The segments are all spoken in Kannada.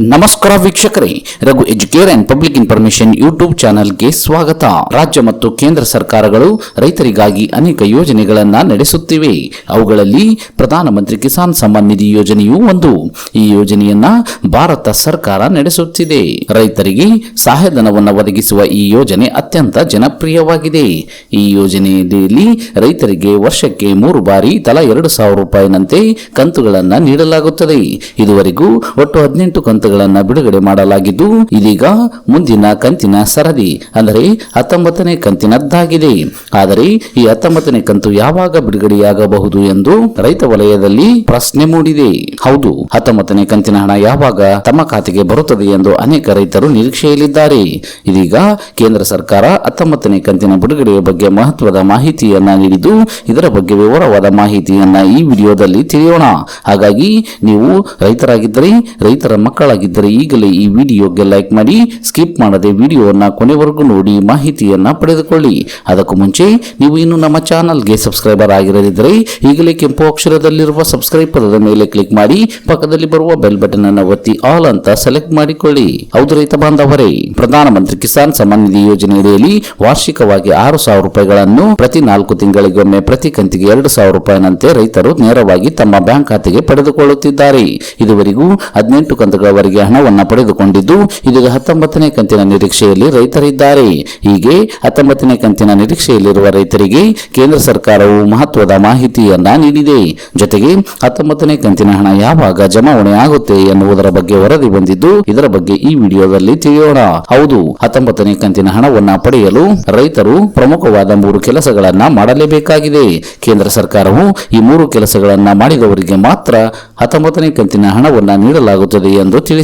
ನಮಸ್ಕಾರ ವೀಕ್ಷಕರೇ, Raghu educare and public information YouTube ಚಾನೆಲ್ಗೆ ಸ್ವಾಗತ. ರಾಜ್ಯ ಮತ್ತು ಕೇಂದ್ರ ಸರ್ಕಾರಗಳು ರೈತರಿಗಾಗಿ ಅನೇಕ ಯೋಜನೆಗಳನ್ನ ನಡೆಸುತ್ತಿವೆ. ಅವುಗಳಲ್ಲಿ ಪ್ರಧಾನಮಂತ್ರಿ ಕಿಸಾನ್ ಸಮ್ಮಾನ್ ನಿಧಿ ಯೋಜನೆಯೂ ಒಂದು. ಈ ಯೋಜನೆಯನ್ನ ಭಾರತ ಸರ್ಕಾರ ನಡೆಸುತ್ತಿದೆ. ರೈತರಿಗೆ ಸಹಾಯಧನವನ್ನು ಒದಗಿಸುವ ಈ ಯೋಜನೆ ಅತ್ಯಂತ ಜನಪ್ರಿಯವಾಗಿದೆ. ಈ ಯೋಜನೆಯಲ್ಲಿ ರೈತರಿಗೆ ವರ್ಷಕ್ಕೆ ಮೂರು ಬಾರಿ ತಲಾ ಎರಡು ಸಾವಿರ ರೂಪಾಯಿನಂತೆ ಕಂತುಗಳನ್ನು ನೀಡಲಾಗುತ್ತದೆ. ಇದುವರೆಗೂ ಒಟ್ಟು ಹದಿನೆಂಟು ಕಂತುಗಳನ್ನ ಬಿಡುಗಡೆ ಮಾಡಲಾಗಿದ್ದು, ಇದೀಗ ಮುಂದಿನ ಕಂತಿನ ಸರದಿ, ಅಂದರೆ ಹತ್ತೊಂಬತ್ತನೇ ಕಂತಿನದ್ದಾಗಿದೆ. ಆದರೆ ಈ ಹತ್ತೊಂಬತ್ತನೇ ಕಂತು ಯಾವಾಗ ಬಿಡುಗಡೆಯಾಗಬಹುದು ಎಂದು ರೈತ ವಲಯದಲ್ಲಿ ಪ್ರಶ್ನೆ ಮೂಡಿದೆ. ಹೌದು, ಹತ್ತೊಂಬತ್ತನೇ ಕಂತಿನ ಹಣ ಯಾವಾಗ ತಮ್ಮ ಖಾತೆಗೆ ಬರುತ್ತದೆ ಎಂದು ಅನೇಕ ರೈತರು ನಿರೀಕ್ಷೆಯಲ್ಲಿದ್ದಾರೆ. ಇದೀಗ ಕೇಂದ್ರ ಸರ್ಕಾರ ಹತ್ತೊಂಬತ್ತನೇ ಕಂತಿನ ಬಿಡುಗಡೆಯ ಬಗ್ಗೆ ಮಹತ್ವದ ಮಾಹಿತಿಯನ್ನ ನೀಡಿದ್ದು, ಇದರ ಬಗ್ಗೆ ವಿವರವಾದ ಮಾಹಿತಿಯನ್ನ ಈ ವಿಡಿಯೋದಲ್ಲಿ ತಿಳಿಯೋಣ. ಹಾಗಾಗಿ ನೀವು ರೈತರಾಗಿದ್ದರೆ ರೈತರ ಮಕ್ಕಳಾಗಿದ್ದರೆ ಈಗಲೇ ಈ ವಿಡಿಯೋಗೆ ಲೈಕ್ ಮಾಡಿ, ಸ್ಕಿಪ್ ಮಾಡದೆ ವಿಡಿಯೋವನ್ನು ಕೊನೆವರೆಗೂ ನೋಡಿ ಮಾಹಿತಿಯನ್ನ ಪಡೆದುಕೊಳ್ಳಿ. ಅದಕ್ಕೂ ಮುಂಚೆ ನೀವು ಇನ್ನು ನಮ್ಮ ಚಾನಲ್ಗೆ ಸಬ್ಸ್ಕ್ರೈಬರ್ ಆಗಿರದಿದ್ದರೆ ಈಗಲೇ ಕೆಂಪು ಅಕ್ಷರದಲ್ಲಿರುವ ಸಬ್ಸ್ಕ್ರೈಬ್ ಪದದ ಮೇಲೆ ಕ್ಲಿಕ್ ಮಾಡಿ, ಪಕ್ಕದಲ್ಲಿ ಬರುವ ಬೆಲ್ ಬಟನ್ ಅನ್ನು ಒತ್ತಿ ಆಲ್ ಅಂತ ಸೆಲೆಕ್ಟ್ ಮಾಡಿಕೊಳ್ಳಿ. ಹೌದು ರೈತ ಬಾಂಧವರೇ, ಪ್ರಧಾನಮಂತ್ರಿ ಕಿಸಾನ್ ಸಮ್ಮಾನ್ ನಿಧಿ ಯೋಜನೆಯಡಿಯಲ್ಲಿ ವಾರ್ಷಿಕವಾಗಿ ಆರು ಸಾವಿರ ರೂಪಾಯಿಗಳನ್ನು ಪ್ರತಿ ನಾಲ್ಕು ತಿಂಗಳಿಗೊಮ್ಮೆ ಪ್ರತಿ ಕಂತಿಗೆ ಎರಡು ಸಾವಿರ ರೂಪಾಯಿನಂತೆ ರೈತರು ನೇರವಾಗಿ ತಮ್ಮ ಬ್ಯಾಂಕ್ ಖಾತೆಗೆ ಪಡೆದುಕೊಳ್ಳುತ್ತಿದ್ದಾರೆ. ಇದುವರೆಗೂ ಹದಿನೆಂಟು ಕಂತುಗಳವರೆಗೆ ಹಣವನ್ನು ಪಡೆದುಕೊಂಡಿದ್ದು, ಇದೀಗ ಹತ್ತೊಂಬತ್ತನೇ ಕಂತಿನ ನಿರೀಕ್ಷೆಯಲ್ಲಿ ರೈತರಿದ್ದಾರೆ. ಹೀಗೆ ಹತ್ತೊಂಬತ್ತನೇ ಕಂತಿನ ನಿರೀಕ್ಷೆಯಲ್ಲಿರುವ ರೈತರಿಗೆ ಕೇಂದ್ರ ಸರ್ಕಾರವು ಮಹತ್ವದ ಮಾಹಿತಿಯನ್ನ ನೀಡಿದೆ. ಜೊತೆಗೆ ಹತ್ತೊಂಬತ್ತನೇ ಕಂತಿನ ಹಣ ಯಾವಾಗ ಜಮಾವಣೆ ಆಗುತ್ತೆ ಎನ್ನುವುದರ ಬಗ್ಗೆ ವರದಿ ಬಂದಿದ್ದು, ಇದರ ಬಗ್ಗೆ ಈ ವಿಡಿಯೋದಲ್ಲಿ ತಿಳಿಯೋಣ. ಹೌದು, ಹತ್ತೊಂಬತ್ತನೇ ಕಂತಿನ ಹಣವನ್ನ ಪಡೆಯಲು ರೈತರು ಪ್ರಮುಖವಾದ ಮೂರು ಕೆಲಸಗಳನ್ನ ಮಾಡಲೇಬೇಕಾಗಿದೆ. ಕೇಂದ್ರ ಸರ್ಕಾರವು ಈ ಮೂರು ಕೆಲಸಗಳನ್ನ ಮಾಡಿದವರಿಗೆ ಮಾತ್ರ ಹತ್ತೊಂಬತ್ತನೇ ಕಂತಿನ ಹಣವನ್ನ ನೀಡಲಾಗುತ್ತದೆ ಎಂದು ತಿಳಿಸಿದೆ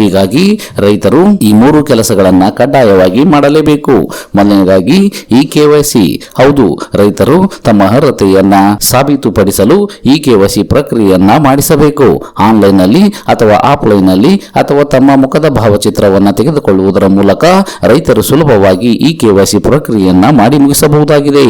ಹೀಗಾಗಿ ರೈತರು ಈ ಮೂರು ಕೆಲಸಗಳನ್ನು ಕಡ್ಡಾಯವಾಗಿ ಮಾಡಲೇಬೇಕು. ಮೊದಲನೇದಾಗಿ ಈ ಕೆವೈಸಿ ಹೌದು, ರೈತರು ತಮ್ಮ ಅರ್ಹತೆಯನ್ನ ಸಾಬೀತುಪಡಿಸಲು ಈ ಕೆವೈಸಿ ಪ್ರಕ್ರಿಯೆಯನ್ನ ಮಾಡಿಸಬೇಕು. ಆನ್ಲೈನ್ನಲ್ಲಿ ಅಥವಾ ಆಫ್ಲೈನ್ನಲ್ಲಿ ಅಥವಾ ತಮ್ಮ ಮುಖದ ಭಾವಚಿತ್ರವನ್ನು ತೆಗೆದುಕೊಳ್ಳುವುದರ ಮೂಲಕ ರೈತರು ಸುಲಭವಾಗಿ ಈ ಕೆವೈಸಿ ಪ್ರಕ್ರಿಯೆಯನ್ನ ಮಾಡಿ ಮುಗಿಸಬಹುದಾಗಿದೆ.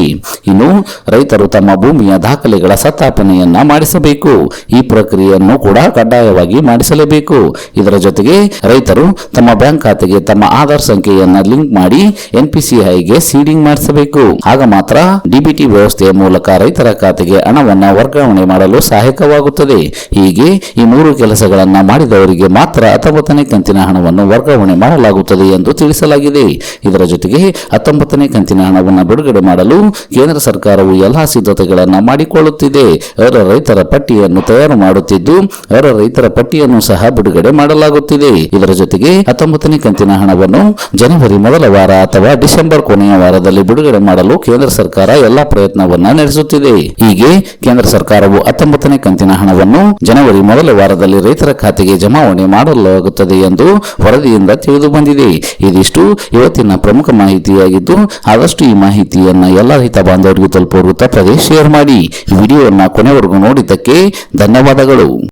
ಇನ್ನು ರೈತರು ತಮ್ಮ ಭೂಮಿಯ ದಾಖಲೆಗಳ ಸತ್ತಾಪನೆಯನ್ನ ಮಾಡಿಸಬೇಕು. ಈ ಪ್ರಕ್ರಿಯೆಯನ್ನು ಕೂಡ ಕಡ್ಡಾಯವಾಗಿ ಮಾಡಿಸಲೇಬೇಕು. ಇದರ ಜೊತೆಗೆ ರೈತರು ತಮ್ಮ ಬ್ಯಾಂಕ್ ಖಾತೆಗೆ ತಮ್ಮ ಆಧಾರ್ ಸಂಖ್ಯೆಯನ್ನ ಲಿಂಕ್ ಮಾಡಿ ಎನ್ಪಿಸಿಐಗೆ ಸೀಡಿಂಗ್ ಮಾಡಿಸಬೇಕು. ಆಗ ಮಾತ್ರ ಡಿಬಿಟಿ ವ್ಯವಸ್ಥೆಯ ಮೂಲಕ ರೈತರ ಖಾತೆಗೆ ಹಣವನ್ನು ವರ್ಗಾವಣೆ ಮಾಡಲು ಸಹಾಯಕವಾಗುತ್ತದೆ. ಹೀಗೆ ಈ ಮೂರು ಕೆಲಸಗಳನ್ನು ಮಾಡಿದವರಿಗೆ ಮಾತ್ರ ಹತ್ತೊಂಬತ್ತನೇ ಕಂತಿನ ಹಣವನ್ನು ವರ್ಗಾವಣೆ ಮಾಡಲಾಗುತ್ತದೆ ಎಂದು ತಿಳಿಸಲಾಗಿದೆ. ಇದರ ಜೊತೆಗೆ ಹತ್ತೊಂಬತ್ತನೇ ಕಂತಿನ ಹಣವನ್ನು ಬಿಡುಗಡೆ ಮಾಡಲು ಕೇಂದ್ರ ಸರ್ಕಾರವು ಎಲ್ಲಾ ಸಿದ್ಧತೆಗಳನ್ನು ಮಾಡಿಕೊಳ್ಳುತ್ತಿದೆ. ಅವರ ರೈತರ ಪಟ್ಟಿಯನ್ನು ತಯಾರು ಮಾಡುತ್ತಿದ್ದು ಅವರ ರೈತರ ಪಟ್ಟಿಯನ್ನು ಸಹ ಬಿಡುಗಡೆ ಮಾಡಲಾಗುತ್ತಿದೆ. ಇದರ ಜೊತೆಗೆ ಹತ್ತೊಂಬತ್ತನೇ ಕಂತಿನ ಹಣವನ್ನು ಜನವರಿ ಮೊದಲ ವಾರ ಅಥವಾ ಡಿಸೆಂಬರ್ ಕೊನೆಯ ವಾರದಲ್ಲಿ ಬಿಡುಗಡೆ ಮಾಡಲು ಕೇಂದ್ರ ಸರ್ಕಾರ ಎಲ್ಲಾ ಪ್ರಯತ್ನವನ್ನ ನಡೆಸುತ್ತಿದೆ. ಹೀಗೆ ಕೇಂದ್ರ ಸರ್ಕಾರವು ಹತ್ತೊಂಬತ್ತನೇ ಕಂತಿನ ಹಣವನ್ನು ಜನವರಿ ಮೊದಲ ವಾರದಲ್ಲಿ ರೈತರ ಖಾತೆಗೆ ಜಮಾವಣೆ ಮಾಡಲಾಗುತ್ತದೆ ಎಂದು ವರದಿಯಿಂದ ತಿಳಿದು ಬಂದಿದೆ. ಇದಿಷ್ಟು ಇವತ್ತಿನ ಪ್ರಮುಖ ಮಾಹಿತಿಯಾಗಿದ್ದು, ಆದಷ್ಟು ಈ ಮಾಹಿತಿಯನ್ನ ಎಲ್ಲ ರೈತ ಬಾಂಧವರಿಗೂ ತಲುಪುವ ತಪ್ಪದೆ ಶೇರ್ ಮಾಡಿ. ಈ ವಿಡಿಯೋವನ್ನು ಕೊನೆವರೆಗೂ ನೋಡಿದ್ದಕ್ಕೆ ಧನ್ಯವಾದಗಳು.